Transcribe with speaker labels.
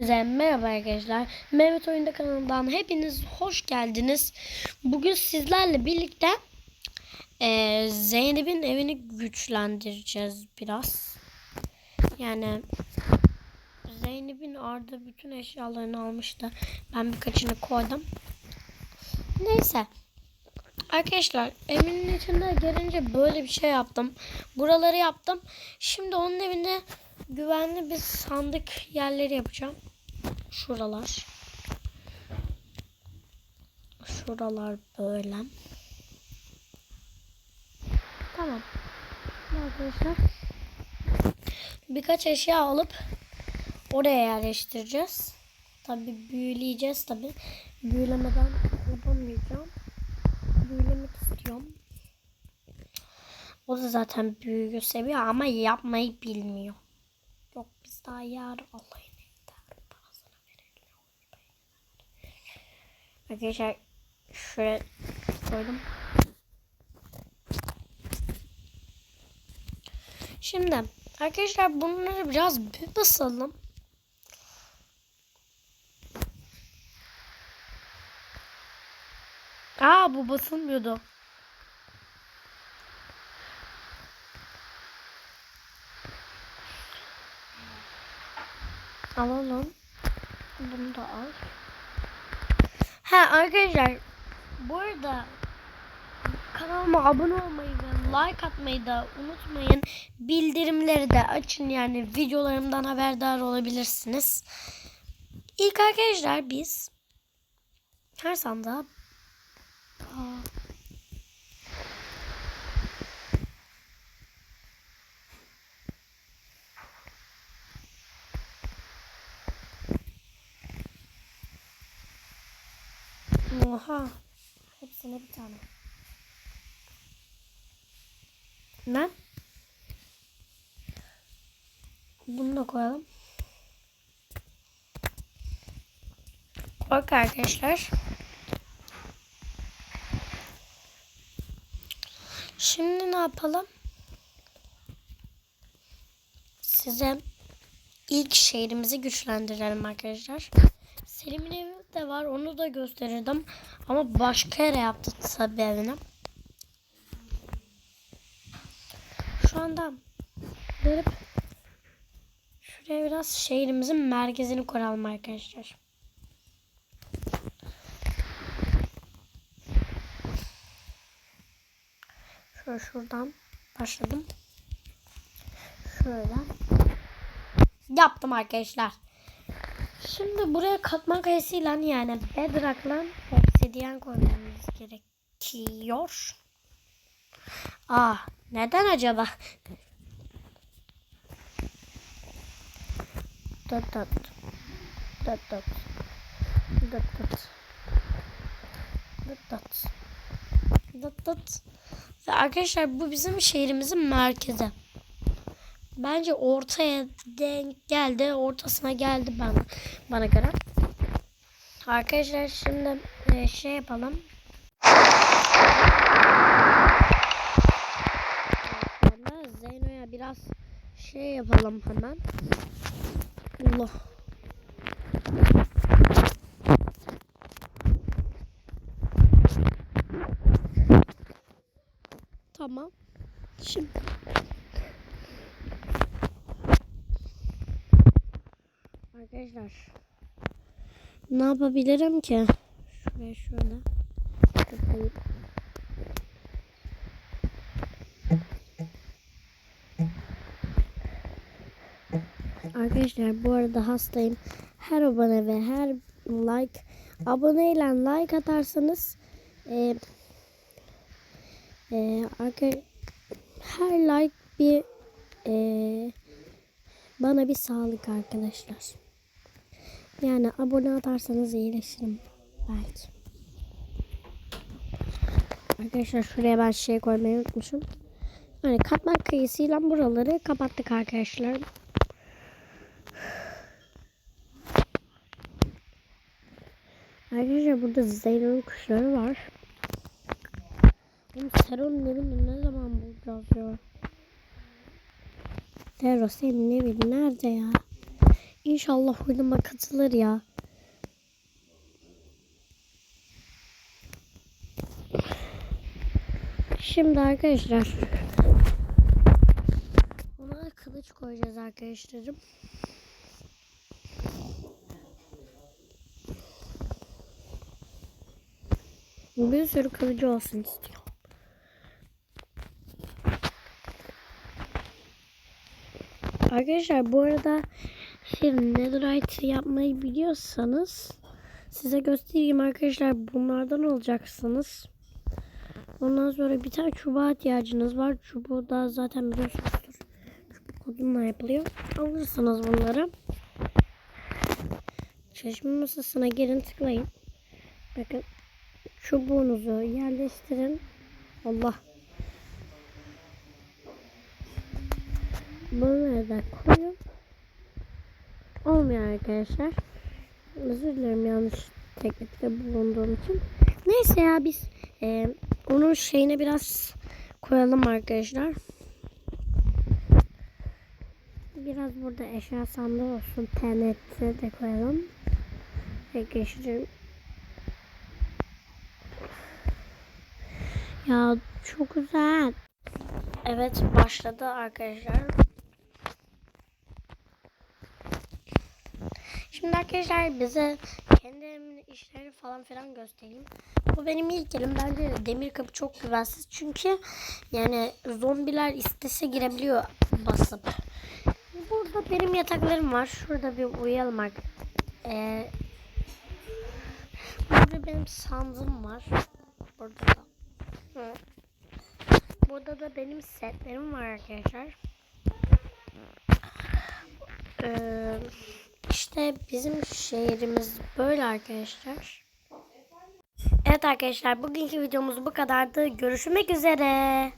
Speaker 1: Herkese merhaba arkadaşlar. Mehmet Oyunda kanalından hepiniz hoş geldiniz. Bugün sizlerle birlikte eee, Zeynep'in evini güçlendireceğiz biraz. Yani Zeynep'in Arda bütün eşyalarını almıştı. Ben birkaçını koydum. Neyse. Arkadaşlar evinin içinde gelince böyle bir şey yaptım. Buraları yaptım. Şimdi onun evine güvenli bir sandık yerleri yapacağım. Şuralar. Şuralar böyle. Tamam. Arkadaşlar. Birkaç eşya alıp oraya yerleştireceğiz. Tabi büyüleyeceğiz tabi. Büyülemeden yapamayacağım. Büyülemek istiyorum. O da zaten büyüyü seviyor ama yapmayı bilmiyor. Yok biz daha yarın Allah'ın Arkadaşlar şöyle koydum. Şimdi arkadaşlar bunları biraz bir basalım. Aa bu basılmıyordu. Alalım. Bunu da al. Ha arkadaşlar bu arada kanalıma abone olmayı ve like atmayı da unutmayın. Bildirimleri de açın yani videolarımdan haberdar olabilirsiniz. İlk arkadaşlar biz her sandığa Aa. Oha. Hepsine bir tane. Ne? Bunu da koyalım. Bak arkadaşlar. Şimdi ne yapalım? Size ilk şehrimizi güçlendirelim arkadaşlar. Selim'in evi de var. Onu da gösterirdim. Ama başka yere yaptı tabii evini. Şu anda gelip şuraya biraz şehrimizin merkezini kuralım arkadaşlar. Şöyle şuradan başladım. Şöyle. Yaptım arkadaşlar. Şimdi buraya katman kayasıyla yani bedrock'la obsidian koymamız gerekiyor. Aa, neden acaba? Dıt dıt. Dıt dıt. Dıt dıt. Dıt dıt. Dıt dıt. Ve arkadaşlar bu bizim şehrimizin merkezi. Bence ortaya denk geldi. Ortasına geldi bana, bana göre. Arkadaşlar şimdi e, şey yapalım. Zeyno'ya biraz şey yapalım hemen. Allah. Tamam. Şimdi Arkadaşlar ne yapabilirim ki? Şuraya şöyle. Kapayım. Arkadaşlar bu arada hastayım. Her abone ve her like aboneyle like atarsanız e, e, her like bir e, bana bir sağlık arkadaşlar. Yani abone atarsanız iyileşirim belki. Arkadaşlar şuraya ben şey koymayı unutmuşum. Yani katman kıyısıyla buraları kapattık arkadaşlar. Arkadaşlar burada Zeyno'nun kuşları var. Oğlum evini ne zaman bulacağız ya? Zero senin evin nerede ya? İnşallah oyunuma katılır ya. Şimdi arkadaşlar ona kılıç koyacağız arkadaşlarım. Bir sürü kılıcı olsun istiyorum. Arkadaşlar bu arada şey netherite yapmayı biliyorsanız size göstereyim arkadaşlar bunlardan olacaksınız. Ondan sonra bir tane çubuğa ihtiyacınız var. Çubuğu da zaten biliyorsunuzdur. Çubuk odunla yapılıyor. Alırsınız bunları. Çalışma masasına girin tıklayın. Bakın çubuğunuzu yerleştirin. Allah. Bunları da koyun. Olmuyor arkadaşlar. Özür dilerim yanlış teklifte bulunduğum için. Neyse ya biz e, onun şeyine biraz koyalım arkadaşlar. Biraz burada eşya sandığı olsun. TNT de koyalım. Arkadaşlar. Ya çok güzel. Evet başladı arkadaşlar. Şimdi arkadaşlar bize kendi evimin işleri falan filan göstereyim. Bu benim ilk elim. Bence demir kapı çok güvensiz. Çünkü yani zombiler istese girebiliyor basıp. Burada benim yataklarım var. Şurada bir uyuyalım artık. Ee, burada benim sandığım var. Burada da. Burada da benim setlerim var arkadaşlar. Ee, işte bizim şehrimiz böyle arkadaşlar. Evet arkadaşlar bugünkü videomuz bu kadardı. Görüşmek üzere.